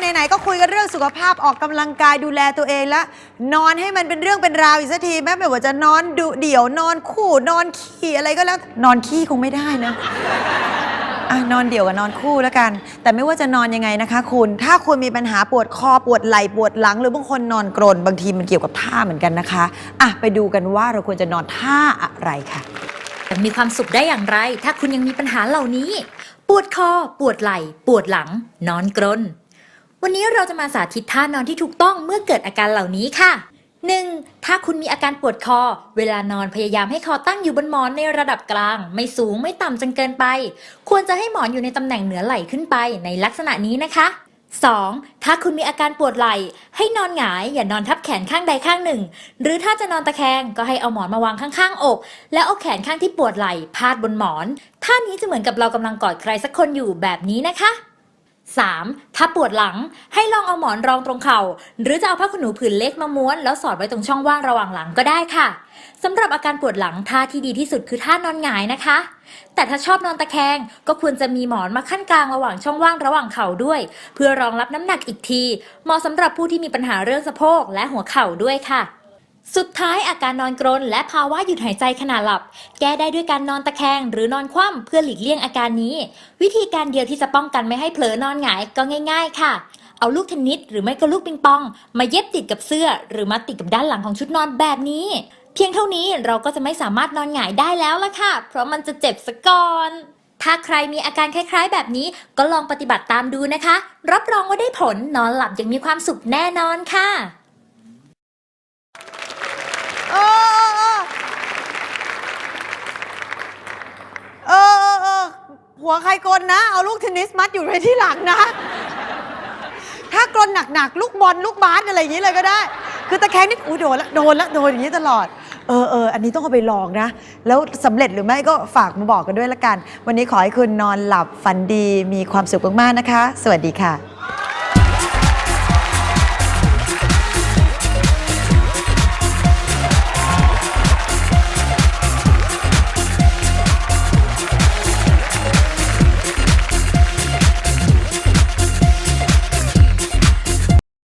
ไหนๆก็คุยกันเรื่องสุขภาพออกกำลังกายดูแลตัวเองแล้วนอนให้มันเป็นเรื่องเป็นราวอีกสักทีแม้ไม่ว่าจะนอนดุเดี่ยวนอนคู่นอนขี้อะไรก็แล้ว นอนขี้คงไม่ได้นะอะนอนเดี่ยวกับนอนคู่แล้วกัน แต่ไม่ว่าจะนอนยังไงนะคะ คุณ ถ้าคุณมีปัญหาปวดคอปวดไหล่ปวดหลัง หรือบางคนนอนกรนบางทีมันเกี่ยวกับท่าเหมือนกันนะคะอะไปดูกันว่าเราควรจะนอนท่าอะไรค่ะจะมีความสุขได้อย่างไร ถ้าคุณยังมีปัญหาเหล่านี้ ปวดคอ ปวดไหล่ ปวดหลัง นอนกรน วันนี้เราจะมาสาธิตท่านอนที่ถูกต้องเมื่อเกิดอาการเหล่านี้ค่ะ 1. ถ้าคุณมีอาการปวดคอ เวลานอนพยายามให้คอตั้งอยู่บนหมอนในระดับกลาง ไม่สูงไม่ต่ำจนเกินไป ควรจะให้หมอนอยู่ในตำแหน่งเหนือไหล่ขึ้นไปในลักษณะนี้นะคะ 2. ถ้าคุณมีอาการปวดไหล่ ให้นอนหงายอย่านอนทับแขนข้างใดข้างหนึ่ง หรือถ้าจะนอนตะแคงก็ให้เอาหมอนมาวางข้างๆอก แล้วเอาแขนข้างที่ปวดไหล่พาดบนหมอน ท่านี้จะเหมือนกับเรากำลังกอดใครสักคนอยู่แบบนี้นะคะ 3. ถ้าปวดหลังให้ลองเอาหมอนรองตรงเข่า หรือจะเอาผ้าขนหนูผืนเล็กมาม้วน แล้วสอดไว้ตรงช่องว่างระหว่างหลังก็ได้ค่ะสำหรับอาการปวดหลังท่าที่ดีที่สุดคือท่านอนหงายนะคะ แต่ถ้าชอบนอนตะแคงก็ควรจะมีหมอนมาขั้นกลางระหว่างช่องว่างระหว่างเข่าด้วย เพื่อรองรับน้ำหนักอีกทีเหมาะสำหรับผู้ที่มีปัญหาเรื่องสะโพกและหัวเข่าด้วยค่ะ สุดท้ายอาการนอนกรนและภาวะหยุดหายใจขณะหลับ แก้ได้ด้วยการนอนตะแคงหรือนอนคว่ำเพื่อหลีกเลี่ยงอาการนี้ วิธีการเดียวที่จะป้องกันไม่ให้เผลอนอนหงายก็ง่าย ๆ ค่ะ เอาลูกเทนนิสหรือไม่ก็ลูกปิงปอง มาเย็บติดกับเสื้อ หรือมาติดกับด้านหลังของชุดนอนแบบนี้ เพียงเท่านี้เราก็จะไม่สามารถนอนหงายได้แล้วล่ะค่ะ เพราะมันจะเจ็บซะก่อนถ้าใครมีอาการคล้าย ๆ แบบนี้ก็ลองปฏิบัติตามดูนะคะ รับรองว่าได้ผลนอนหลับอย่างมีความสุขแน่นอนค่ะ เออเออเออเออ หัวใครกลนนะ เอาลูกเทนนิสมัดอยู่ไว้ที่หลังนะ ถ้ากลนหนักๆ ลูกบอลลูกบาสอะไรอย่างนี้เลยก็ได้ คือตะแคงนี่อุ้ยโดนละโดนละโดนอย่างนี้ตลอด เออเอออันนี้ต้องเอาไปลองนะ แล้วสำเร็จหรือไม่ก็ฝากมาบอกกันด้วยละกัน วันนี้ขอให้คุณนอนหลับฝันดีมีความสุขมากๆนะคะ สวัสดีค่ะ